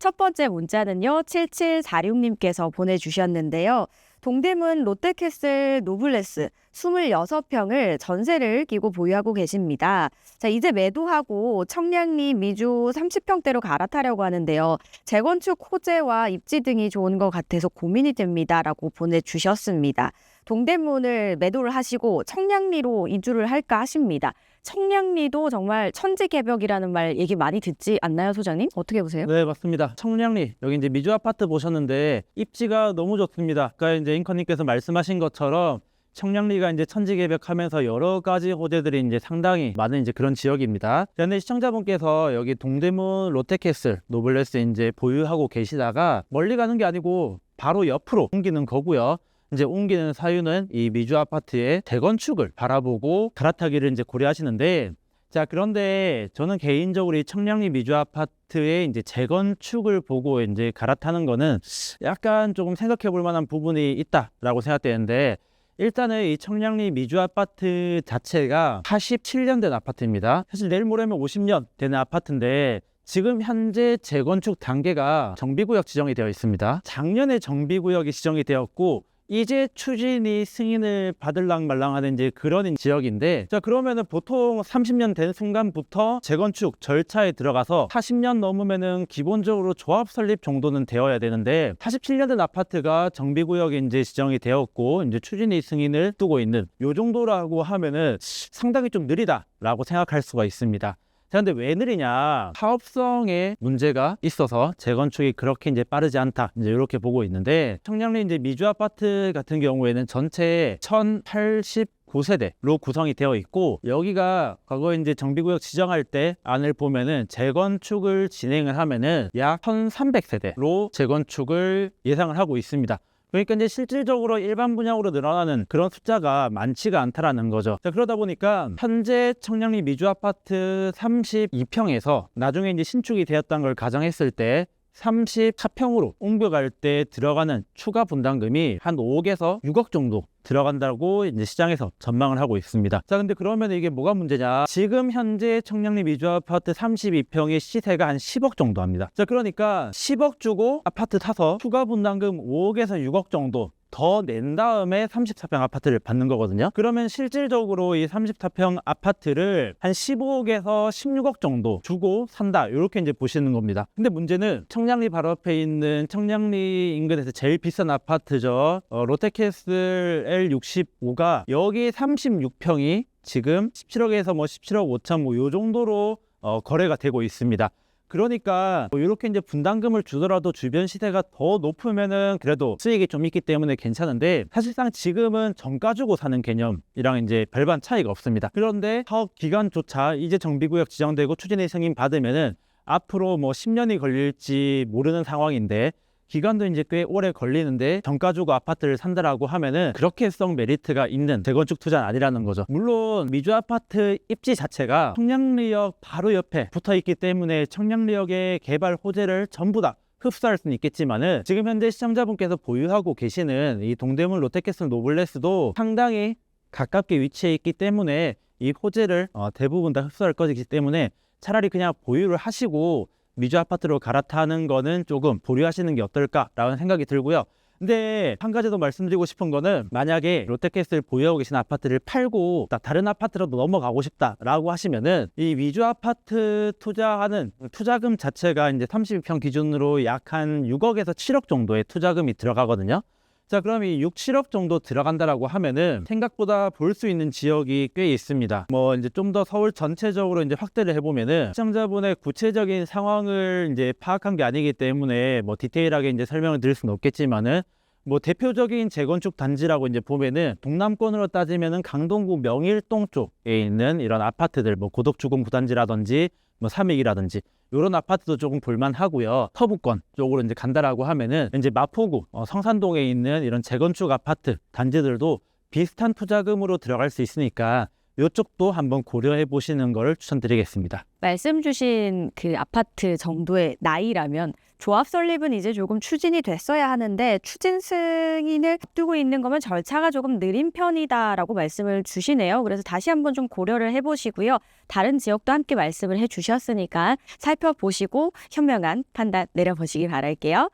첫 번째 문자는요, 7746님께서 보내주셨는데요. 동대문 롯데캐슬 노블레스 26평을 전세를 끼고 보유하고 계십니다. 자, 이제 매도하고 청량리 미주 30평대로 갈아타려고 하는데요. 재건축 호재와 입지 등이 좋은 것 같아서 고민이 됩니다. 라고 보내주셨습니다. 동대문을 매도를 하시고 청량리로 이주를 할까 하십니다. 청량리도 정말 천지개벽이라는 말 얘기 많이 듣지 않나요, 소장님? 어떻게 보세요? 네, 맞습니다. 청량리 여기 이제 미주 아파트 보셨는데 입지가 너무 좋습니다. 아까 이제 앵커님께서 말씀하신 것처럼 청량리가 이제 천지 개벽하면서 여러 가지 호재들이 이제 상당히 많은 이제 그런 지역입니다. 그런데 시청자분께서 여기 동대문 롯데캐슬 노블레스 이제 보유하고 계시다가 멀리 가는 게 아니고 바로 옆으로 옮기는 거고요. 이제 옮기는 사유는 이 미주 아파트의 재건축을 바라보고 갈아타기를 이제 고려하시는데 자 그런데 저는 개인적으로 이 청량리 미주 아파트의 이제 재건축을 보고 이제 갈아타는 거는 약간 조금 생각해 볼 만한 부분이 있다라고 생각되는데 일단은 이 청량리 미주 아파트 자체가 87년 된 아파트입니다. 사실 내일 모레면 50년 되는 아파트인데 지금 현재 재건축 단계가 정비구역 지정이 되어 있습니다. 작년에 정비구역이 지정이 되었고 이제 추진이 승인을 받을랑 말랑하는 이제 그런 지역인데 자 그러면은 보통 30년 된 순간부터 재건축 절차에 들어가서 40년 넘으면은 기본적으로 조합 설립 정도는 되어야 되는데 47년 된 아파트가 정비구역에 이제 지정이 되었고 이제 추진이 승인을 두고 있는 요 정도라고 하면은 상당히 좀 느리다라고 생각할 수가 있습니다. 자, 근데 왜 느리냐? 사업성에 문제가 있어서 재건축이 그렇게 이제 빠르지 않다. 이제 이렇게 보고 있는데 청량리 이제 미주 아파트 같은 경우에는 전체 1089세대로 구성이 되어 있고 여기가 과거에 이제 정비구역 지정할 때 안을 보면은 재건축을 진행을 하면은 약 1300세대로 재건축을 예상을 하고 있습니다. 그러니까 이제 실질적으로 일반 분양으로 늘어나는 그런 숫자가 많지가 않다라는 거죠. 자, 그러다 보니까 현재 청량리 미주 아파트 32평에서 나중에 이제 신축이 되었다는 걸 가정했을 때 34평으로 옮겨갈 때 들어가는 추가 분담금이 한 5억에서 6억 정도 들어간다고 이제 시장에서 전망을 하고 있습니다. 자, 근데 그러면 이게 뭐가 문제냐? 지금 현재 청량리 미주 아파트 32평의 시세가 한 10억 정도 합니다. 자, 그러니까 10억 주고 아파트 사서 추가 분담금 5억에서 6억 정도 더 낸 다음에 34평 아파트를 받는 거거든요. 그러면 실질적으로 이 34평 아파트를 한 15억에서 16억 정도 주고 산다. 이렇게 이제 보시는 겁니다. 근데 문제는 청량리 바로 앞에 있는 청량리 인근에서 제일 비싼 아파트죠. 어, 롯데캐슬 L65가 여기 36평이 지금 17억에서 뭐 17억 5천 뭐 요 정도로 어, 거래가 되고 있습니다. 그러니까 뭐 이렇게 이제 분담금을 주더라도 주변 시세가 더 높으면은 그래도 수익이 좀 있기 때문에 괜찮은데 사실상 지금은 정가 주고 사는 개념이랑 이제 별반 차이가 없습니다. 그런데 사업 기간조차 이제 정비구역 지정되고 추진의 승인 받으면은 앞으로 뭐 10년이 걸릴지 모르는 상황인데 기간도 이제 꽤 오래 걸리는데 정가 주고 아파트를 산다라고 하면은 그렇게 썩 메리트가 있는 재건축 투자는 아니라는 거죠. 물론 미주 아파트 입지 자체가 청량리역 바로 옆에 붙어 있기 때문에 청량리역의 개발 호재를 전부 다 흡수할 수는 있겠지만은 지금 현재 시청자분께서 보유하고 계시는 이 동대문 롯데캐슬 노블레스도 상당히 가깝게 위치해 있기 때문에 이 호재를 어, 대부분 다 흡수할 것이기 때문에 차라리 그냥 보유를 하시고 미주 아파트로 갈아타는 거는 조금 보류하시는 게 어떨까라는 생각이 들고요. 근데 한 가지 더 말씀드리고 싶은 거는 만약에 롯데캐슬 보유하고 계신 아파트를 팔고 나 다른 아파트로 넘어가고 싶다라고 하시면은 이 위주 아파트 투자하는 투자금 자체가 이제 32평 기준으로 약 한 6억에서 7억 정도의 투자금이 들어가거든요. 자, 그럼 이 6, 7억 정도 들어간다라고 하면은 생각보다 볼 수 있는 지역이 꽤 있습니다. 뭐 이제 좀 더 서울 전체적으로 이제 확대를 해보면은 시청자분의 구체적인 상황을 이제 파악한 게 아니기 때문에 뭐 디테일하게 이제 설명을 드릴 수는 없겠지만은 뭐 대표적인 재건축 단지라고 이제 보면은 동남권으로 따지면은 강동구 명일동 쪽에 있는 이런 아파트들 뭐 고덕주공 부단지라든지 뭐 삼익이라든지 이런 아파트도 조금 볼만하고요. 서부권 쪽으로 이제 간다라고 하면은 이제 마포구 어, 성산동에 있는 이런 재건축 아파트 단지들도 비슷한 투자금으로 들어갈 수 있으니까 이쪽도 한번 고려해 보시는 걸 추천드리겠습니다. 말씀 주신 그 아파트 정도의 나이라면 조합 설립은 이제 조금 추진이 됐어야 하는데 추진 승인을 앞두고 있는 거면 절차가 조금 느린 편이다라고 말씀을 주시네요. 그래서 다시 한번 좀 고려를 해보시고요. 다른 지역도 함께 말씀을 해주셨으니까 살펴보시고 현명한 판단 내려보시기 바랄게요.